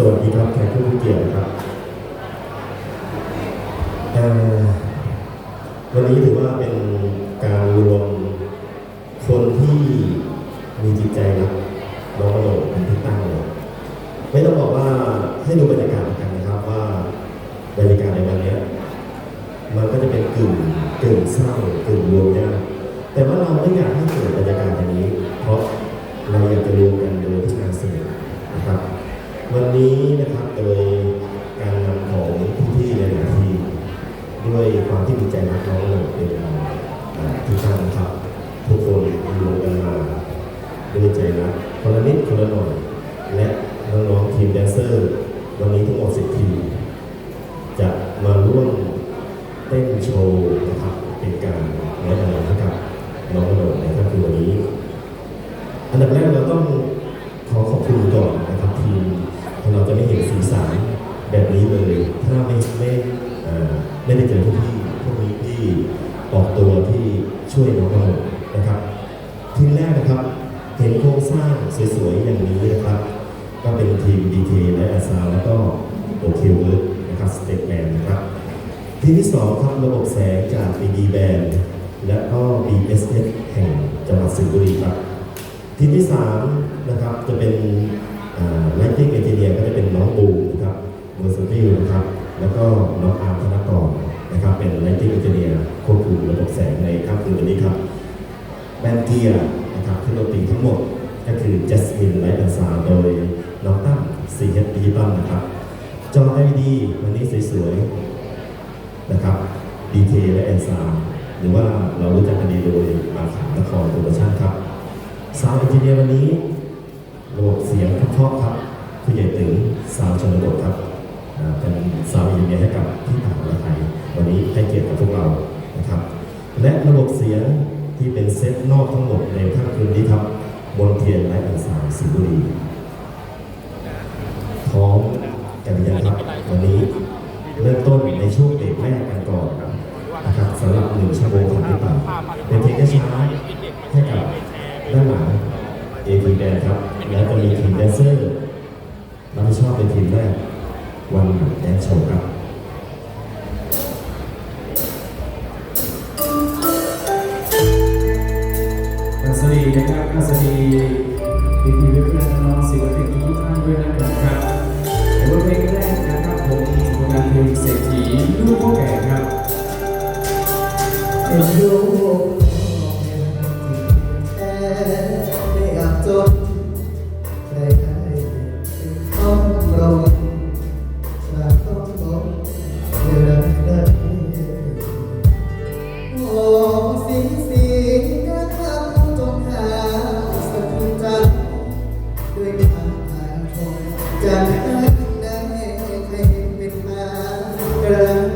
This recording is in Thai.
สวัสดีครับแขกผู้มีเกียรติครับเอ่อวันนี้ถือว่าเป็นการรวมคนที่มีจิตใจรักน้องโหนเป็นที่ตั้งเลยไม่ต้องบอกว่าให้ดูบรรยากาศ หน่อยและน้องๆทีมแดนเซอร์วันนี้ทั้งหมด10ทีมจะมาร่วมเต้นโชว์นะครับเป็นการแนะนำให้กับน้องโหนในค่ำคืนวันนี้ อันดับแรกเราต้องขอขอบคุณก่อนนะครับทีมเราจะไม่เห็นสีสันแบบนี้เลย ถ้าไม่ไม่ไม่ได้เจอพวกพี่พวกนี้ที่ออกตัวที่ช่วยน้องเรานะครับทีมแรกนะครับ เห็นโครงสร้างสวยๆอย่างนี้นะครับ ก็เป็นทีมดีเทและอาซาแล้วก็โอเคเวิร์กนะครับสเต็ปแมนนะครับทีมที่สองครับระบบแสงจาก BD Band และก็ BSS แห่งจังหวัดสิงห์บุรีครับทีมที่3นะครับจะเป็นไลท์ติ้งเอนจิเนียร์ก็จะเป็นน้องบูนะครับเวอร์ซัติลนะครับ แล้วก็น้องอาร์มธนกรนะครับ เป็นไลท์ติ้งเอนจิเนียร์ควบคุมระบบแสงในค่ำคืนวันนี้ครับแบนเกียร์ นะครับเครื่องดนตรีทั้งหมดก็คือ Jasmine Light and Sound โดยน้องตั้ม CH Digital นะครับ จอ LED วันนี้สวยๆ นะครับ DK และ N Sound หรือว่าเรารู้จักกันดีโดยมาขานครโปรโมชั่นครับซาวด์เอนจิเนียร์วันนี้ระบบเสียงเพราะครับผู้ใหญ่ตึงซาวชนบทครับเป็นซาวด์เอนเนียให้กับที่ต่างประเทศวันนี้ให้เกียรติกับพวกเรานะครับ และระบบเสียง ที่เป็นเซตนอกทั้งหมดในค่ำคืนนี้ครับบนเทียนและอันสามสิงห์บุรีพร้อมกันยังครับวันนี้เริ่มต้นในช่วงเบรกแรกกันก่อนนะครับสำหรับหนึ่งชั่วโมงของที่ต่าเป็นเพลงช้าให้กับด้านหลังเอทีแดนครับแล้วก็มีทีมแดนเซอร์รับผิดชอบเป็นทีมแรกวันแดนโชว์ครับ รีนะครับอัสดีดีดีเพื่อนน้องๆศิลปินทุกท่านด้วยนะครับในบทเพลงแรกนะครับผมผลงานเพลงเศรษฐีลูกพ่อแก่ครับเป็นลูา